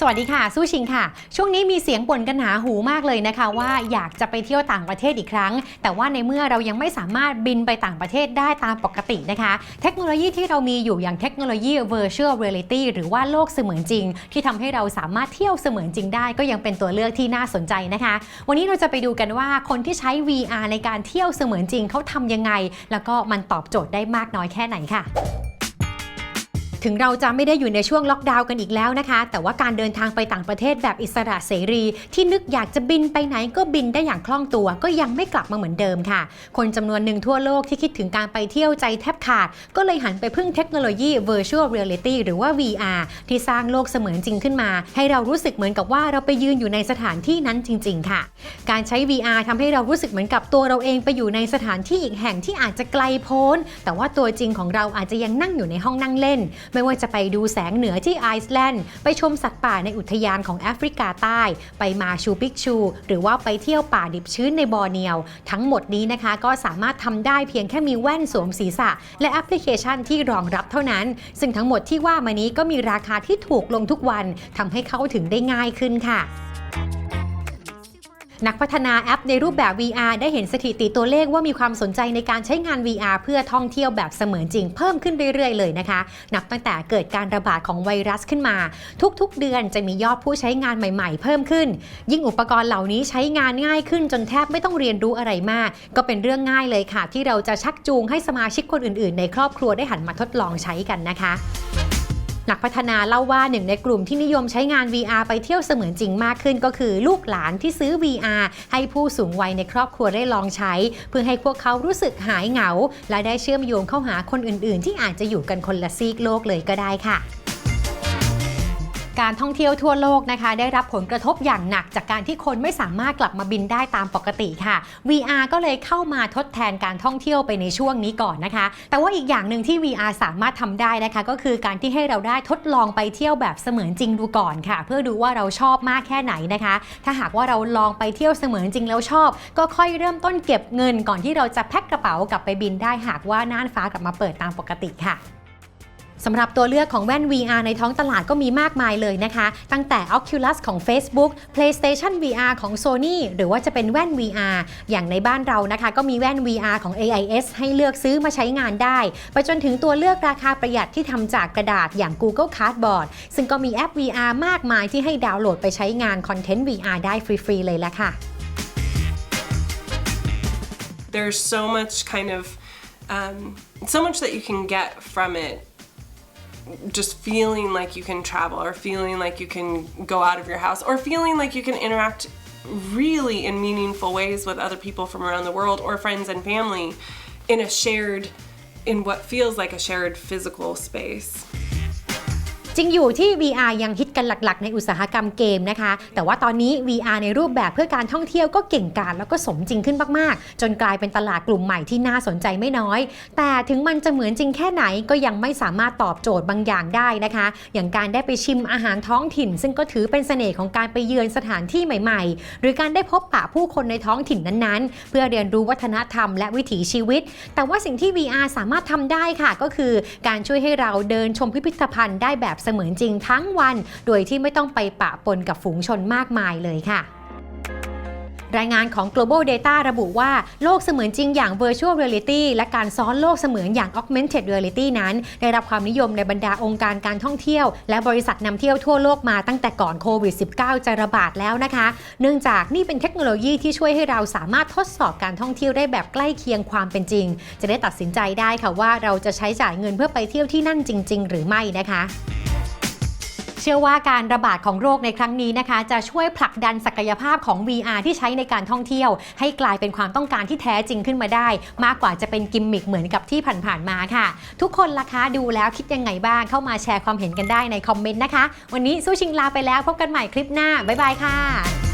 สวัสดีค่ะ สู้ชิงค่ะ ช่วงนี้มีเสียงบ่นกันหนาหูมากเลยนะคะ ว่าอยากจะไปเที่ยวต่างประเทศอีกครั้ง แต่ว่าในเมื่อเรายังไม่สามารถบินไปต่างประเทศได้ตามปกตินะคะ เทคโนโลยีที่เรามีอยู่อย่างเทคโนโลยี virtual reality หรือว่าโลกเสมือนจริง ที่ทำให้เราสามารถเที่ยวเสมือนจริงได้ ก็ยังเป็นตัวเลือกที่น่าสนใจนะคะ วันนี้เราจะไปดูกันว่าคนที่ใช้ VR ในการเที่ยวเสมือนจริงเขาทำยังไง แล้วก็มันตอบโจทย์ได้มากน้อยแค่ไหนค่ะ ถึงเราจะไม่ได้อยู่ในช่วงล็อกดาวน์กันอีกแล้วนะคะ แต่ว่าการเดินทางไปต่างประเทศแบบอิสระเสรี ที่นึกอยากจะบินไปไหนก็บินได้อย่างคล่องตัว ก็ยังไม่กลับมาเหมือนเดิมค่ะ คนจำนวนหนึ่งทั่วโลกที่คิดถึงการไปเที่ยวใจแทบขาด ก็เลยหันไปพึ่งเทคโนโลยี virtual reality หรือว่า VR ที่สร้างโลกเสมือนจริงขึ้นมา ให้เรารู้สึกเหมือนกับว่าเราไปยืนอยู่ในสถานที่นั้นจริง ๆ ค่ะ การใช้ VR ทำให้เรารู้สึกเหมือนกับตัวเราเองไปอยู่ในสถานที่อีกแห่งที่อาจจะไกลโพ้น แต่ว่าตัวจริงของเราอาจจะยังนั่งอยู่ในห้องนั่งเล่นไม่ว่าจะไปดูแสงเหนือที่ไอซ์แลนด์ ไปชมสัตว์ป่าในอุทยานของแอฟริกาใต้ ไปมาชูปิกชู หรือว่าไปเที่ยวป่าดิบชื้นในบอร์เนียว ทั้งหมดนี้นะคะก็สามารถทำได้เพียงแค่มีแว่นสวมศีรษะ และแอปพลิเคชันที่รองรับเท่านั้น ซึ่งทั้งหมดที่ว่ามานี้ก็มีราคาที่ถูกลงทุกวันทำให้เข้าถึงได้ง่ายขึ้นค่ะ นักพัฒนาแอปในรูปแบบ VR ได้เห็นสถิติตัวเลขว่ามีความสนใจในการใช้งาน VR เพื่อท่องเที่ยวแบบเสมือนจริงเพิ่มขึ้นเรื่อยๆ เลยนะคะ นับตั้งแต่เกิดการระบาดของไวรัสขึ้นมา ทุกๆ เดือนจะมียอดผู้ใช้งานใหม่ๆ เพิ่มขึ้น ยิ่งอุปกรณ์เหล่านี้ใช้งานง่ายขึ้นจนแทบไม่ต้องเรียนรู้อะไรมาก ก็เป็นเรื่องง่ายเลยค่ะ ที่เราจะชักจูงให้สมาชิกคนอื่นๆ ในครอบครัวได้หันมาทดลองใช้กันนะคะ นักพัฒนาเล่าว่าหนึ่งในกลุ่มที่นิยมใช้งาน VR ไปเที่ยวเสมือนจริงมากขึ้น ก็คือลูกหลานที่ซื้อ VR ให้ผู้สูงวัยในครอบครัวได้ลองใช้ เพื่อให้พวกเขารู้สึกหายเหงา และได้เชื่อมโยงเข้าหาคนอื่น ๆ ที่อาจจะอยู่กันคนละซีกโลกเลยก็ได้ค่ะ การท่องเที่ยวทั่วโลกนะคะ ได้รับผลกระทบอย่างหนักจากการที่คนไม่สามารถกลับมาบินได้ตามปกติค่ะ VR ก็เลยเข้ามาทดแทนการท่องเที่ยวไปในช่วงนี้ก่อนนะคะ แต่ว่าอีกอย่างหนึ่งที่ VR สามารถทำได้นะคะ ก็คือการที่ให้เราได้ทดลองไปเที่ยวแบบเสมือนจริงดูก่อนค่ะ เพื่อดูว่าเราชอบมากแค่ไหนนะคะ ถ้าหากว่าเราลองไปเที่ยวเสมือนจริงแล้วชอบ ก็ค่อยเริ่มต้นเก็บเงิน ก่อนที่เราจะแพ็คกระเป๋ากลับไปบินได้หากว่าน่านฟ้ากลับมาเปิดตามปกติค่ะ สำหรับตัวเลือกของแว่น VR ในท้องตลาดก็มีมากมายเลยนะคะ ตั้งแต่ Oculus ของ Facebook PlayStation VR ของ Sony หรือว่าจะเป็นแว่น VR อย่างในบ้านเรานะคะ ก็มีแว่น VR ของ AIS ให้เลือกซื้อมาใช้งานได้ ไปจนถึงตัวเลือกราคาประหยัดที่ทำจากกระดาษอย่าง Google Cardboard ซึ่งก็มีแอป VR มากมายที่ให้ดาวน์โหลดไปใช้งานคอนเทนต์ VR ได้ฟรีๆเลยละค่ะ there's so much kind of um, so much that you can get from it just feeling like you can travel or feeling like you can go out of your house or feeling like you can interact really in meaningful ways with other people from around the world or friends and family in a shared in what feels like a shared physical space จริงอยู่ที่ VR ยังฮิตกันหลักๆ ในอุตสาหกรรมเกมนะคะ แต่ว่าตอนนี้ VR ในรูปแบบเพื่อการท่องเที่ยวก็เก่งกาจแล้วก็สมจริงขึ้นมากๆ จนกลายเป็นตลาดกลุ่มใหม่ที่น่าสนใจไม่น้อย แต่ถึงมันจะเหมือนจริงแค่ไหนก็ยังไม่สามารถตอบโจทย์บางอย่างได้นะคะ อย่างการได้ไปชิมอาหารท้องถิ่น ซึ่งก็ถือเป็นเสน่ห์ของการไปเยือนสถานที่ใหม่ๆ หรือการได้พบปะผู้คนในท้องถิ่นนั้นๆ เพื่อเรียนรู้วัฒนธรรมและวิถีชีวิต แต่ว่าสิ่งที่ VR สามารถทำได้ค่ะ ก็คือการช่วยให้เราเดินชมพิพิธภัณฑ์ได้แบบเสมือนจริงทั้งวัน โดยที่ไม่ต้องไปปะปนกับฝูงชนมากมายเลยค่ะรายงานของ Global Data ระบุว่าโลกเสมือนจริงอย่าง Virtual Reality และการซ้อนโลกเสมือนอย่าง Augmented Reality นั้น ได้รับความนิยมในบรรดาองค์การการท่องเที่ยว และบริษัทนำเที่ยวทั่วโลกมาตั้งแต่ก่อนโควิด -19 จะระบาดแล้วนะคะ เนื่องจากนี่เป็นเทคโนโลยีที่ช่วยให้เราสามารถทดสอบการท่องเที่ยวได้แบบใกล้เคียงความเป็นจริง จะได้ตัดสินใจได้ค่ะว่าเราจะใช้จ่ายเงินเพื่อไปเที่ยวที่นั่นจริง ๆ หรือไม่นะคะ ชื่อว่าการระบาดของโรคในครั้งนี้นะคะ จะช่วยผลักดันศักยภาพของ VR ที่ใช้ในการท่องเที่ยว ให้กลายเป็นความต้องการที่แท้จริงขึ้นมาได้ มากกว่าจะเป็นกิมมิคเหมือนกับที่ผ่านๆมาค่ะ ทุกคนล่ะคะดูแล้วคิดยังไงบ้างเข้ามาแชร์ความเห็นกันได้ในคอมเมนต์นะคะ วันนี้สู้ชิงลาไปแล้วพบกันใหม่คลิปหน้าบ๊ายบายค่ะ